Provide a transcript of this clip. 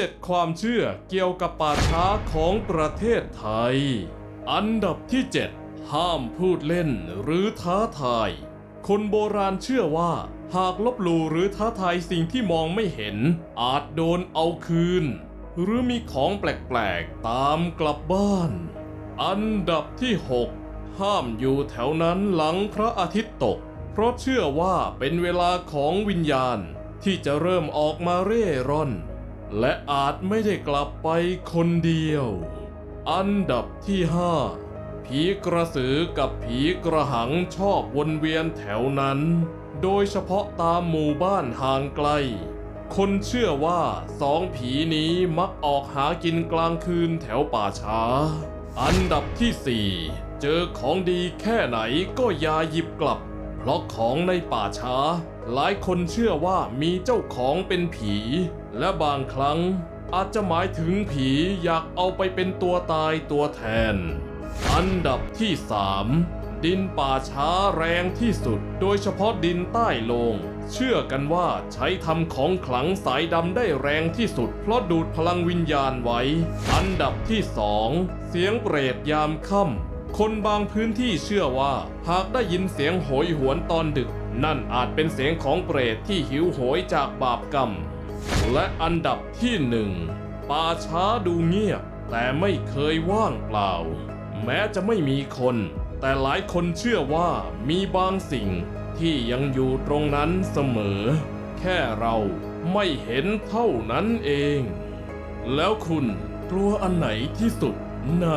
7 ความเชื่อเกี่ยวกับป่าช้าของประเทศไทย อันดับที่ 7 ห้ามพูดเล่นหรือท้าทาย คนโบราณเชื่อว่า หากลบหลู่หรือท้าทายสิ่งที่มองไม่เห็น อาจโดนเอาคืน หรือมีของแปลกๆ ตามกลับบ้าน อันดับที่ 6 ห้ามอยู่แถวนั้นหลังพระอาทิตย์ตก เพราะเชื่อว่าเป็นเวลาของวิญญาณที่จะเริ่มออกมาเร่ร่อน และอาจไม่ได้กลับไปคนเดียว อันดับที่5ผีกระสือกับผีกระหังชอบวนเวียนแถวนั้น โดยเฉพาะตามหมู่บ้านห่างไกล คนเชื่อว่าสองผีนี้มักออกหากินกลางคืนแถวป่าช้า อันดับที่4เจอของดีแค่ไหนก็อย่าหยิบกลับ เพราะของในป่าช้า หลายคนเชื่อว่ามีเจ้าของเป็นผี และบางครั้ง อาจจะหมายถึงผีอยากเอาไปเป็นตัวตายตัวแทน อันดับที่3ดินป่าช้าแรงที่สุด โดยเฉพาะดินใต้ลง เชื่อกันว่าใช้ทำของขลังสายดำได้แรงที่สุด เพราะดูดพลังวิญญาณไว้ อันดับที่2เสียงเปรตยามค่ำ คนบางพื้นที่เชื่อว่า หากได้ยินเสียงโหยหวนตอนดึก นั่นอาจเป็นเสียงของเปรตที่หิวโหยจากบาปกรรม และอันดับที่หนึ่งป่าช้าดูเงียบ แต่ไม่เคยว่างเปล่า แม้จะไม่มีคน แต่หลายคนเชื่อว่ามีบางสิ่งที่ยังอยู่ตรงนั้นเสมอ แค่เราไม่เห็นเท่านั้นเอง แล้วคุณกลัวอันไหนที่สุดใน